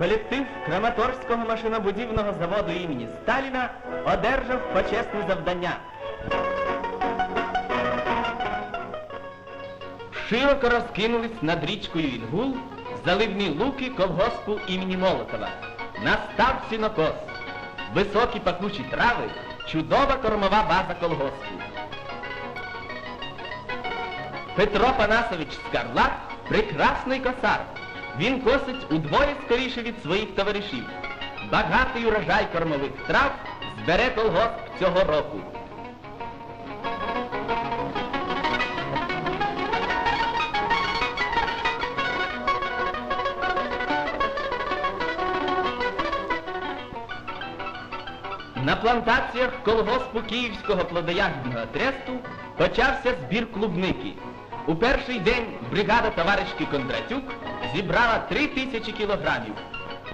Колектив Краматорського машинобудівного заводу імені Сталіна одержав почесне завдання. Широко розкинулись над річкою Інгул заливні луки колгоспу імені Молотова. Настав сінокос. Високі пахучі трави, чудова кормова база колгоспу. Петро Панасович Скарлак прекрасний косар. Він косить удвоє скоріше від своїх товаришів. Багатий урожай кормових трав збере колгосп цього року. На плантаціях колгоспу Київського плодоягідного тресту почався збір клубники. У перший день бригада товаришки Кондратюк зібрала три тисячі кілограмів.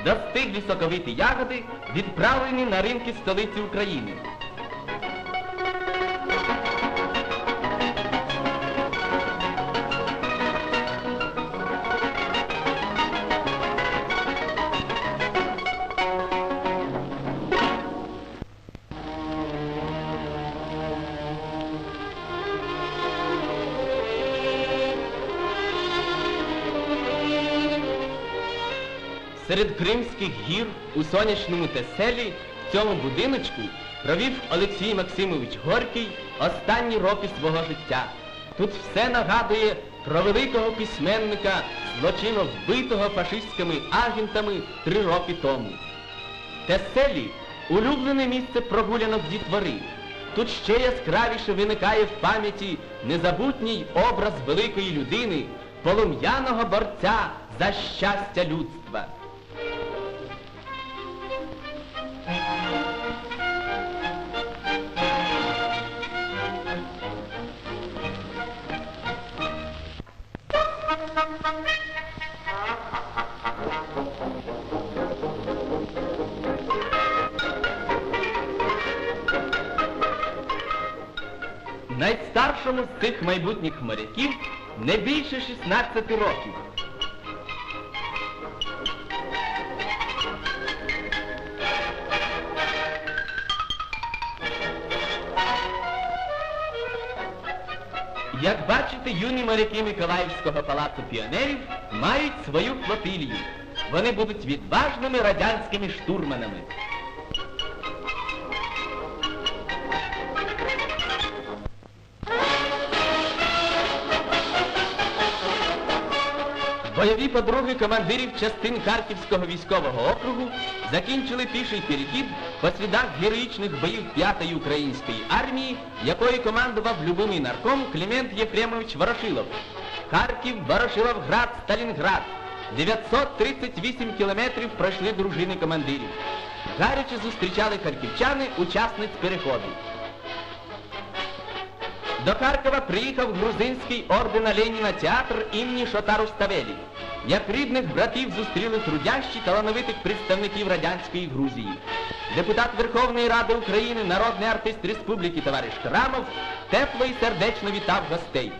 Достиглі соковиті ягоди, відправлені на ринки столиці України. Серед Кримських гір у сонячному теселі в цьому будиночку провів Олексій Максимович Горький останні роки свого життя. Тут все нагадує про великого письменника, злочинно вбитого фашистськими агентами три роки тому. Теселі улюблене місце прогулянок дітвори. Тут ще яскравіше виникає в пам'яті незабутній образ великої людини, полум'яного борця за щастя людства. Найстаршому з цих майбутніх моряків не більше 16 років. Як бачите, юні моряки Миколаївського палацу піонерів мають свою флотилію. Вони будуть відважними радянськими штурманами. Бойові подруги командирів частин Харківського військового округу закінчили піший перехід по слідах героїчних боїв 5-ї української армії, якою командував любимий нарком Клімент Єфремович Ворошилов. Харків, Ворошиловград, Сталінград. 938 кілометрів пройшли дружини командирів. Гаряче зустрічали харківчани учасниць переходу. До Харкова приїхав грузинський ордена Леніна театр імені Шотару Ставелі. Як рідних братів зустріли трудящі талановитих представників радянської Грузії. Депутат Верховної Ради України, народний артист Республіки товариш Шрамов тепло і сердечно вітав гостей.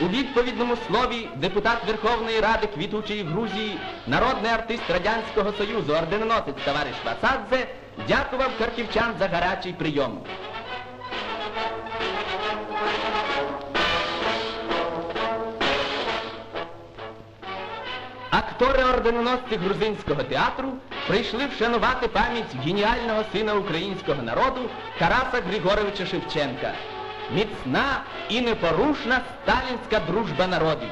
У відповідному слові депутат Верховної Ради квітучої Грузії, народний артист Радянського Союзу, орденоносець товариш Васадзе дякував харківчан за гарячий прийом. Актори орденоносці грузинського театру прийшли вшанувати пам'ять геніального сина українського народу Тараса Григоровича Шевченка. Міцна і непорушна сталінська дружба народів.